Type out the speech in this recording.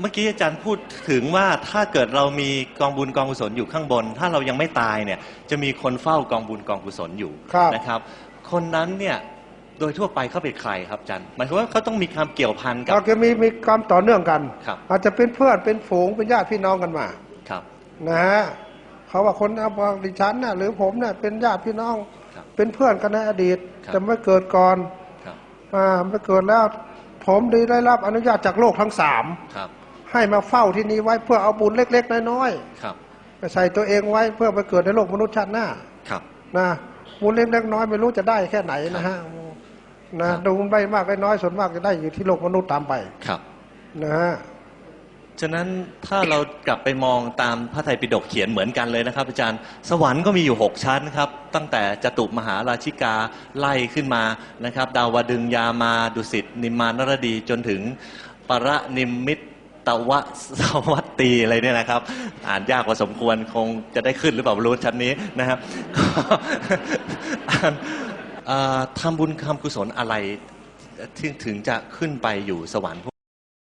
เมื่อกี้อาจารย์พูดถึงว่าถ้าเกิดเรามีกองบุญกองกุศลอยู่ข้างบน ถ้าเรายังไม่ตายเนี่ยจะมีคนเฝ้ากองบุญกองกุศลอยู่ครับนะครับ คนนั้นเนี่ยโดยทั่วไปเขาเป็นใครครับอาจารย์หมายความว่าเขาต้องมีความเกี่ยวพันกับ เราจะมีมีความต่อเนื่องกัน ครับ อาจจะเป็นเพื่อนเป็นฝูงเป็นญาติพี่น้องกันมาครับ นะฮะเขาว่าคนเอาบอกดิฉันน่ะหรือผมน่ะเป็นญาติพี่น้อง ครับเป็นเพื่อนกันในอดีตครับ แต่ไม่เกิดก่อนครับอ่าไม่เกิดแล้ว ผมได้รับอนุญาตจากโลกทั้งสาม ครับ ให้มาเฝ้าที่นี่ไว้เพื่อเอาบุญเล็ก ๆ น้อยครับๆไปใส่ตัวเองไว้เพื่อไปเกิดในโลกมนุษย์ชาติหน้าครับนะบุญเล็กๆน้อยๆไม่รู้จะได้แค่ไหนนะฮะนะครับดูได้มากได้น้อยส่วนมากจะได้อยู่ที่โลกมนุษย์ตามไปครับนะฮะฉะนั้นถ้าเรากลับไปมองตามพระไตรปิฎกเขียนเหมือนกันเลยนะครับ อาจารย์สวรรค์ก็มีอยู่ 6 ชั้นครับ ตั้งแต่จตุมหาราชิกาไล่ขึ้นมานะครับ ดาวดึงยามาดุสิตนิมมานรดีจนถึง ปรนิมมิต ตวะสวัตตีอะไรเนี่ยนะครับ อ่านยากพอสมควรคงจะได้ขึ้นหรือเปล่ารู้ชั้นนี้นะครับทำบุญทำกุศลอะไรถึงจะขึ้นไปอยู่สวรรค์